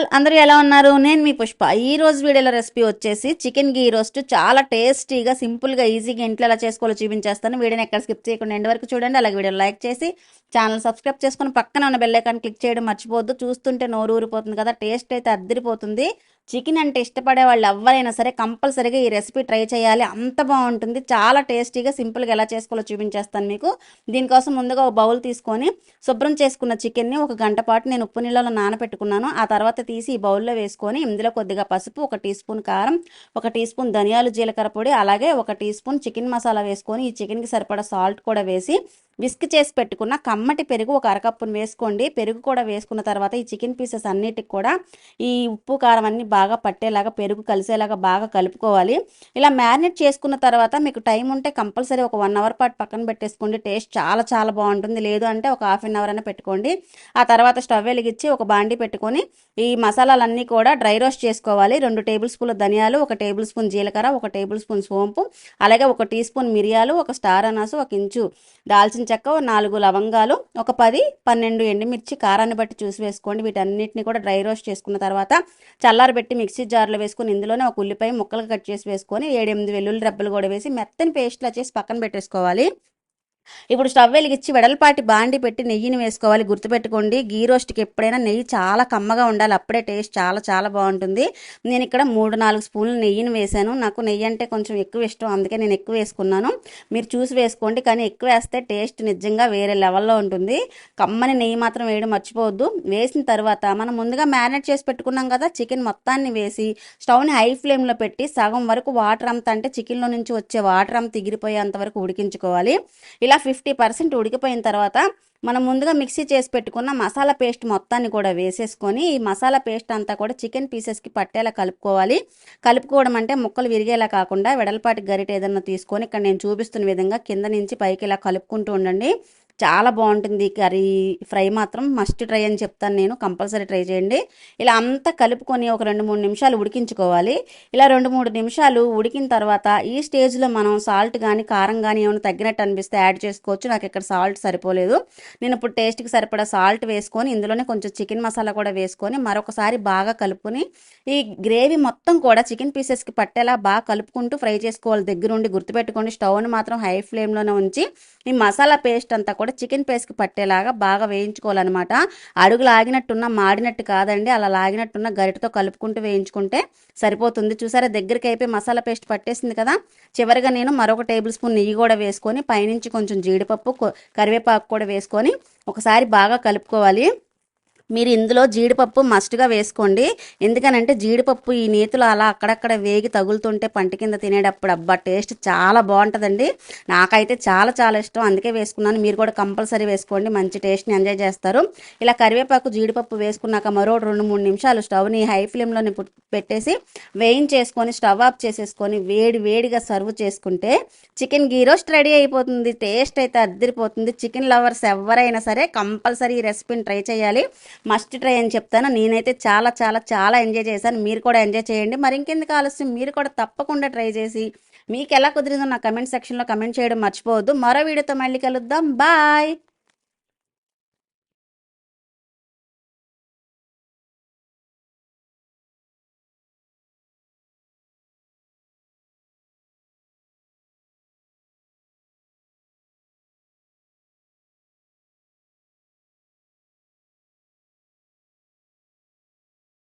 All అందరూ ఎలా ఉన్నారు? నేను మీ పుష్ప. ఈ రోజు వీడియోలో రెసిపీ వచ్చేసి చికెన్ గీ రోస్ట్. చాలా టేస్టీగా సింపుల్గా ఈజీగా ఇంట్లో ఎలా చేసుకోవాలో చూపించేస్తాను. వీడియోని ఎక్కడ స్కిప్ చేయకుండా ఎండ్ వరకు చూడండి. అలాగే వీడియో లైక్ చేసి ఛానల్ సబ్స్క్రైబ్ చేసుకుని పక్కన ఉన్న బెల్లైకాన్ క్లిక్ చేయడం మర్చిపోద్దు చూస్తుంటే నోరు ఊరిపోతుంది కదా టేస్ట్ అయితే అద్దరిపోతుంది. చికెన్ అంటే ఇష్టపడే వాళ్ళు ఎవరైనా సరే కంపల్సరీగా ఈ రెసిపీ ట్రై చేయాలి. అంత బాగుంటుంది. చాలా టేస్టీగా సింపుల్గా ఎలా చేసుకోవాలో చూపించేస్తాను మీకు. దీనికోసం ముందుగా ఒక బౌల్ తీసుకొని శుభ్రం చేసుకున్న చికెన్ని ఒక గంట పాటు నేను ఉప్పు నీళ్ళలో నానబెట్టుకున్నాను. ఆ తర్వాత తీసి ఈ బౌల్లో వేసుకొని ఇందులో కొద్దిగా పసుపు ఒక టీ స్పూన్ కారం ఒక టీ స్పూన్ ధనియాలు జీలకర్ర పొడి అలాగే ఒక టీ స్పూన్ చికెన్ మసాలా వేసుకొని ఈ చికెన్కి సరిపడా సాల్ట్ కూడా వేసి విస్క్ చేసి పెట్టుకున్న కమ్మటి పెరుగు ఒక అరకప్పును వేసుకోండి. పెరుగు కూడా వేసుకున్న తర్వాత ఈ చికెన్ పీసెస్ అన్నిటికి కూడా ఈ ఉప్పు కారం అన్ని బాగా పట్టేలాగా పెరుగు కలిసేలాగా బాగా కలుపుకోవాలి. ఇలా మ్యారినేట్ చేసుకున్న తర్వాత మీకు టైం ఉంటే కంపల్సరీ ఒక వన్ అవర్ పాటు పక్కన పెట్టేసుకోండి. టేస్ట్ చాలా చాలా బాగుంటుంది. లేదు అంటే ఒక హాఫ్ అన్ అవర్ అయినా పెట్టుకోండి. ఆ తర్వాత స్టవ్ వెలిగించి ఒక బాండి పెట్టుకొని ఈ మసాలాలన్నీ కూడా డ్రై రోస్ట్ చేసుకోవాలి. రెండు టేబుల్ స్పూన్ల ధనియాలు ఒక టేబుల్ స్పూన్ జీలకర్ర ఒక టేబుల్ స్పూన్ సోంపు అలాగే ఒక టీ స్పూన్ మిరియాలు ఒక స్టార్ అనాసు ఒక ఇంచు దాల్చిన చెక్క నాలుగు లవంగాలు ఒక పది పన్నెండు ఎండుమిర్చి కారాన్ని బట్టి చూసి వేసుకోండి. వీటన్నిటిని కూడా డ్రై రోస్ట్ చేసుకున్న తర్వాత చల్లారబెట్టి మిక్సీ జార్లో వేసుకొని ఇందులోనే ఒక ఉల్లిపాయ ముక్కలు కట్ చేసి వేసుకొని ఏడెనిమిది వెల్లుల్లి రెబ్బలు కూడా వేసి మెత్తని పేస్ట్లా చేసి పక్కన పెట్టేసుకోవాలి. ఇప్పుడు స్టవ్ వెలిగించి వెడల్పాటి బాండి పెట్టి నెయ్యిని వేసుకోవాలి. గుర్తుపెట్టుకోండి గీ రోస్ట్కి ఎప్పుడైనా నెయ్యి చాలా కమ్మగా ఉండాలి. అప్పుడే టేస్ట్ చాలా చాలా బాగుంటుంది. నేను ఇక్కడ మూడు నాలుగు స్పూన్లు నెయ్యిని వేసాను నాకు నెయ్యి అంటే కొంచెం ఎక్కువ ఇష్టం. అందుకే నేను ఎక్కువ వేసుకున్నాను. మీరు చూసి వేసుకోండి. కానీ ఎక్కువ వేస్తే టేస్ట్ నిజంగా వేరే లెవెల్లో ఉంటుంది. కమ్మని నెయ్యి మాత్రం వేయడం మర్చిపోవద్దు. వేసిన తర్వాత మనం ముందుగా మ్యారినేట్ చేసి పెట్టుకున్నాం కదా చికెన్ మొత్తాన్ని వేసి స్టవ్ని హై ఫ్లేమ్లో పెట్టి సగం వరకు వాటర్ అంతా అంటే చికెన్లో నుంచి వచ్చే వాటర్ అంతా ఎగిరిపోయేంత వరకు ఉడికించుకోవాలి. ఇలా ఫిఫ్టీ పర్సెంట్ ఉడికిపోయిన తర్వాత మనం ముందుగా మిక్సీ చేసి పెట్టుకున్న మసాలా పేస్ట్ మొత్తాన్ని కూడా వేసేసుకొని ఈ మసాలా పేస్ట్ అంతా కూడా చికెన్ పీసెస్కి పట్టేలా కలుపుకోవాలి. కలుపుకోవడం అంటే ముక్కలు విరిగేలా కాకుండా వెడల్పాటి గరిట ఏదన్నా తీసుకొని ఇక్కడ నేను చూపిస్తున్న విధంగా కింద నుంచి పైకి ఇలా కలుపుకుంటూ ఉండండి. చాలా బాగుంటుంది. కర్రీ ఫ్రై మాత్రం మస్ట్ ట్రై అని చెప్తాను నేను. కంపల్సరీ ట్రై చేయండి. ఇలా అంతా కలుపుకొని ఒక రెండు మూడు నిమిషాలు ఉడికించుకోవాలి. ఇలా రెండు మూడు నిమిషాలు ఉడికిన తర్వాత ఈ స్టేజ్లో మనం సాల్ట్ కానీ కారం కానీ ఏమైనా తగ్గినట్టు అనిపిస్తే యాడ్ చేసుకోవచ్చు. నాకు ఇక్కడ సాల్ట్ సరిపోలేదు. నేను ఇప్పుడు టేస్ట్కి సరిపడా సాల్ట్ వేసుకొని ఇందులోనే కొంచెం చికెన్ మసాలా కూడా వేసుకొని మరొకసారి బాగా కలుపుకొని ఈ గ్రేవీ మొత్తం కూడా చికెన్ పీసెస్కి పట్టేలా బాగా కలుపుకుంటూ ఫ్రై చేసుకోవాలి. దగ్గరుండి గుర్తుపెట్టుకోండి. స్టవ్ని మాత్రం హై ఫ్లేమ్లోనే ఉంచి ఈ మసాలా పేస్ట్ అంతా కూడా చికెన్ పేస్ట్కి పట్టేలాగా బాగా వేయించుకోవాలన్నమాట. అడుగు లాగినట్టున్న మాడినట్టు కాదండి. అలా లాగినట్టున్న గరిటతో కలుపుకుంటూ వేయించుకుంటే సరిపోతుంది. చూసారా దగ్గరికి అయిపోయి మసాలా పేస్ట్ పట్టేసింది కదా? చివరిగా నేను మరొక టేబుల్ స్పూన్ నెయ్యి కూడా వేసుకొని పైనుంచి కొంచెం జీడిపప్పు కరివేపాకు కూడా వేసుకొని ఒకసారి బాగా కలుపుకోవాలి. మీరు ఇందులో జీడిపప్పు మస్ట్గా వేసుకోండి. ఎందుకనంటే జీడిపప్పు ఈ నేతులు అలా అక్కడక్కడ వేగి తగులుతుంటే పంట కింద తినేటప్పుడు అబ్బా టేస్ట్ చాలా బాగుంటుందండి. నాకైతే చాలా చాలా ఇష్టం. అందుకే వేసుకున్నాను. మీరు కూడా కంపల్సరీ వేసుకోండి. మంచి టేస్ట్ని ఎంజాయ్ చేస్తారు. ఇలా కరివేపాకు జీడిపప్పు వేసుకున్నాక మరో రెండు మూడు నిమిషాలు స్టవ్ని హై ఫ్లేమ్లోనే పెట్టేసి వేయించేసుకొని స్టవ్ ఆఫ్ చేసేసుకొని వేడి వేడిగా సర్వ్ చేసుకుంటే చికెన్ గీ రోస్ట్ రెడీ అయిపోతుంది. టేస్ట్ అయితే అద్దరిపోతుంది. చికెన్ లవర్స్ ఎవరైనా సరే కంపల్సరీ ఈ రెసిపీని ట్రై చేయాలి. మస్ట్ ట్రై అని చెప్తాను. నేనైతే చాలా చాలా చాలా ఎంజాయ్ చేశాను. మీరు కూడా ఎంజాయ్ చేయండి. మరి ఇంకెందుకు ఆలస్యం? మీరు కూడా తప్పకుండా ట్రై చేసి మీకు ఎలా కుదిరిందో నా కమెంట్ సెక్షన్లో కమెంట్ చేయడం మర్చిపోవద్దు. మరో వీడియోతో మళ్ళీ కలుద్దాం. బాయ్!